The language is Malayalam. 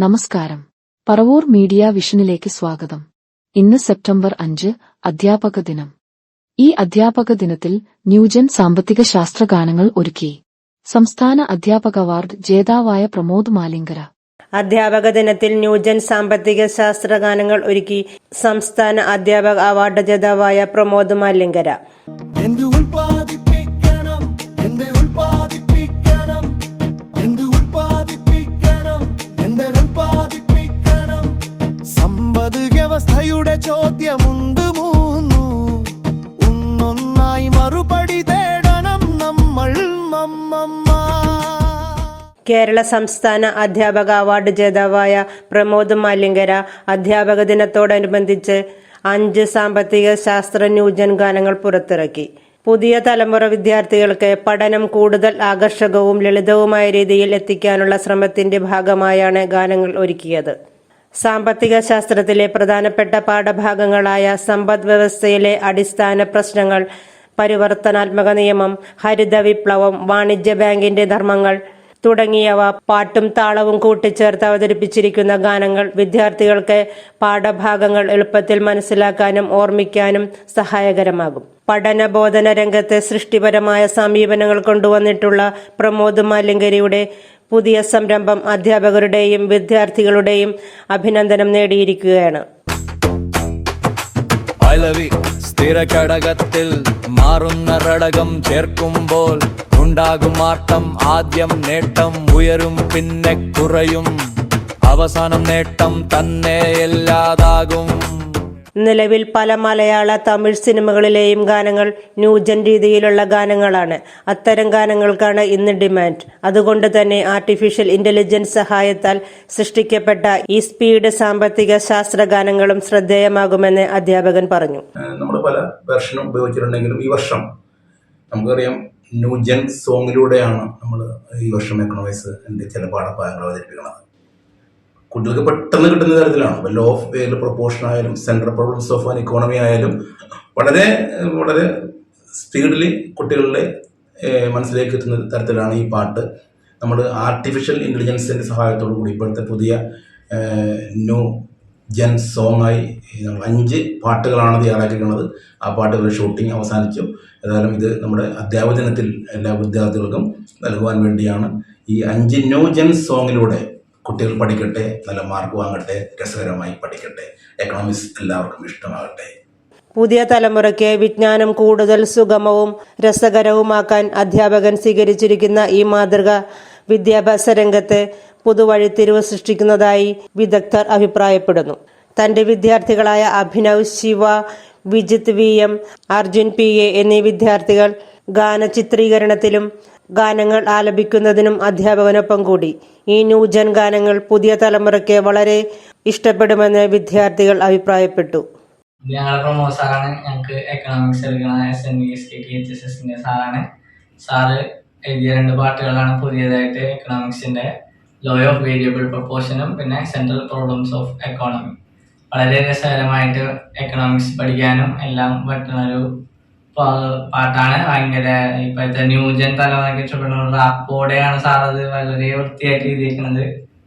നമസ്കാരം. പറവൂർ മീഡിയ വിഷനിലേക്ക് സ്വാഗതം. ഇന്ന് സെപ്റ്റംബർ അഞ്ച് അധ്യാപക ദിനം. ഈ അധ്യാപക ദിനത്തിൽ ന്യൂജൻ സാമ്പത്തിക ശാസ്ത്ര ഗാനങ്ങൾ ഒരുക്കി. സംസ്ഥാന അധ്യാപക അവാർഡ് ജേതാവായ പ്രമോദ് മാലിങ്കര. അധ്യാപക ദിനത്തിൽ ന്യൂജൻ സാമ്പത്തിക ശാസ്ത്ര ഗാനങ്ങൾ ഒരുക്കി സംസ്ഥാന അധ്യാപക അവാർഡ് ജേതാവായ പ്രമോദ് മാലിങ്കര. കേരള സംസ്ഥാന അധ്യാപക അവാർഡ് ജേതാവായ പ്രമോദ് മാലിങ്കര അധ്യാപക ദിനത്തോടനുബന്ധിച്ച് അഞ്ച് സാമ്പത്തിക ശാസ്ത്ര ന്യൂജൻ ഗാനങ്ങൾ പുറത്തിറക്കി. പുതിയ തലമുറ വിദ്യാർത്ഥികൾക്ക് പഠനം കൂടുതൽ ആകർഷകവും ലളിതവുമായ രീതിയിൽ എത്തിക്കാനുള്ള ശ്രമത്തിന്റെ ഭാഗമായാണ് ഗാനങ്ങൾ ഒരുക്കിയത്. സാമ്പത്തിക ശാസ്ത്രത്തിലെ പ്രധാനപ്പെട്ട പാഠഭാഗങ്ങളായ സമ്പദ് വ്യവസ്ഥയിലെ അടിസ്ഥാന പ്രശ്നങ്ങൾ പരിവർത്തനാത്മക നിയമം ഹരിത വിപ്ലവം വാണിജ്യ ബാങ്കിന്റെ ധർമ്മങ്ങൾ തുടങ്ങിയവ പാട്ടും താളവും കൂട്ടിച്ചേർത്ത് അവതരിപ്പിച്ചിരിക്കുന്ന ഗാനങ്ങൾ വിദ്യാർത്ഥികൾക്ക് പാഠഭാഗങ്ങൾ എളുപ്പത്തിൽ മനസ്സിലാക്കാനും ഓർമ്മിക്കാനും സഹായകരമാകും. പഠന ബോധന രംഗത്തെ സൃഷ്ടിപരമായ സമീപനങ്ങൾ കൊണ്ടുവന്നിട്ടുള്ള പ്രമോദ് മാലിങ്കരിയുടെ പുതിയ സംരംഭം അധ്യാപകരുടെയും വിദ്യാർത്ഥികളുടെയും അഭിനന്ദനം നേടിയിരിക്കുകയാണ്. സ്ഥിര ഘടകത്തിൽ മാറുന്ന ഘടകം ചേർക്കുമ്പോൾ ഉണ്ടാകും മാറ്റം ആദ്യം നേട്ടം ഉയരും പിന്നെ കുറയും. അവസാനം നേട്ടം തന്നെ എല്ലാതാകും നിലവിൽ പല മലയാള തമിഴ് സിനിമകളിലെയും ഗാനങ്ങൾ ന്യൂജൻ രീതിയിലുള്ള ഗാനങ്ങളാണ്. അത്തരം ഗാനങ്ങൾക്കാണ് ഇന്ന് ഡിമാൻഡ്. അതുകൊണ്ട് തന്നെ ആർട്ടിഫിഷ്യൽ ഇന്റലിജൻസ് സഹായത്താൽ സൃഷ്ടിക്കപ്പെട്ട ഈ സ്പീഡ് സാമ്പത്തിക ശാസ്ത്ര ഗാനങ്ങളും ശ്രദ്ധേയമാകുമെന്ന് അധ്യാപകൻ പറഞ്ഞു. നമ്മൾ പല വെർഷനും ഉപയോഗിച്ചിട്ടുണ്ടെങ്കിലും ഈ വർഷം നമുക്കറിയാം ന്യൂജൻ സോങ്ങിലൂടെയാണ് നമ്മൾ ഈ വർഷം എക്കണോമിക്സ് എന്റെ ചില പാഠഭാഗങ്ങൾ അവതരിപ്പിക്കുന്നത്. കുട്ടികൾക്ക് പെട്ടെന്ന് കിട്ടുന്ന തരത്തിലാണ്. ലോ ഓഫ് വേൽ പ്രൊപ്പോർഷൻ ആയാലും central problems of an economy ആയാലും വളരെ വളരെ സ്പീഡിൽ കുട്ടികളുടെ മനസ്സിലേക്ക് എത്തുന്ന തരത്തിലാണ് ഈ പാട്ട്. നമ്മൾ ആർട്ടിഫിഷ്യൽ ഇന്റലിജൻസിന്റെ സഹായത്തോടു കൂടി ഇപ്പോഴത്തെ പുതിയ ന്യൂ ജൻ സോങ് ആയി നമ്മൾ അഞ്ച് പാട്ടുകളാണ് തയ്യാറാക്കിയിരിക്കുന്നത്. ആ പാട്ടുകളുടെ ഷൂട്ടിംഗ് അവസാനിച്ചു ഏതായാലും ഇത് നമ്മുടെ അധ്യാപക ദിനത്തിൽ എല്ലാ വിദ്യാർത്ഥികൾക്കും നൽകുവാൻ വേണ്ടിയാണ്. ഈ അഞ്ച് ന്യൂ ജൻ സോങ്ങിലൂടെ കുട്ടികൾ പഠിക്കട്ടെ നല്ല മാർക്ക് വാങ്ങട്ടെ രസകരമായി പഠിക്കട്ടെ. എക്കണോമിക്സ് എല്ലാവർക്കും ഇഷ്ടമാകട്ടെ. പുതിയ തലമുറയ്ക്ക് വിജ്ഞാനം കൂടുതൽ സുഗമവും രസകരവുമാക്കാൻ അധ്യാപകൻ സ്വീകരിച്ചിരിക്കുന്ന ഈ മാതൃക വിദ്യാഭ്യാസ രംഗത്ത് പുതുവഴിത്തിരിവ് സൃഷ്ടിക്കുന്നതായി വിദഗ്ധർ അഭിപ്രായപ്പെടുന്നു. തന്റെ വിദ്യാർത്ഥികളായ Abhinav Shiva Vijith V M Arjun P A എന്നീ വിദ്യാർത്ഥികൾ ഗാന ചിത്രീകരണത്തിലും ഗാനങ്ങൾ ആലപിക്കുന്നതിനും അധ്യാപകനൊപ്പം കൂടി. ഈ ന്യൂജൻ ഗാനങ്ങൾ പുതിയ തലമുറയ്ക്ക് വളരെ ഇഷ്ടപ്പെടുമെന്ന് വിദ്യാർത്ഥികൾ അഭിപ്രായപ്പെട്ടു. ഞങ്ങളുടെ പ്രമോദ് സാറാണ്. ഞങ്ങൾക്ക് എക്കണോമിക്സ് എടുക്കുന്ന S N V S K T H S എസിന്റെ സാറാണ്. സാറ് എഴുതിയ രണ്ട് പാട്ടുകളാണ് പുതിയതായിട്ട് എക്കണോമിക്സിന്റെ ലോ ഓഫ് വേരിയബിൾ പ്രപ്പോർഷനും പിന്നെ സെൻട്രൽ പ്രോബ്ലംസ് ഓഫ് എക്കോണമി വളരെ രസകരമായിട്ട് എക്കണോമിക്സ് പഠിക്കാനും എല്ലാം പറ്റുന്ന ഒരു പാട്ടാണ്. ഭയങ്കര ഇപ്പോഴത്തെ ന്യൂജൻ തലമുറയ്ക്ക് ഇഷ്ടപ്പെടുന്ന റാപ്പോടെയാണ് സാർ അത് വളരെ വൃത്തിയായിട്ട് എഴുതിയിരിക്കുന്നത്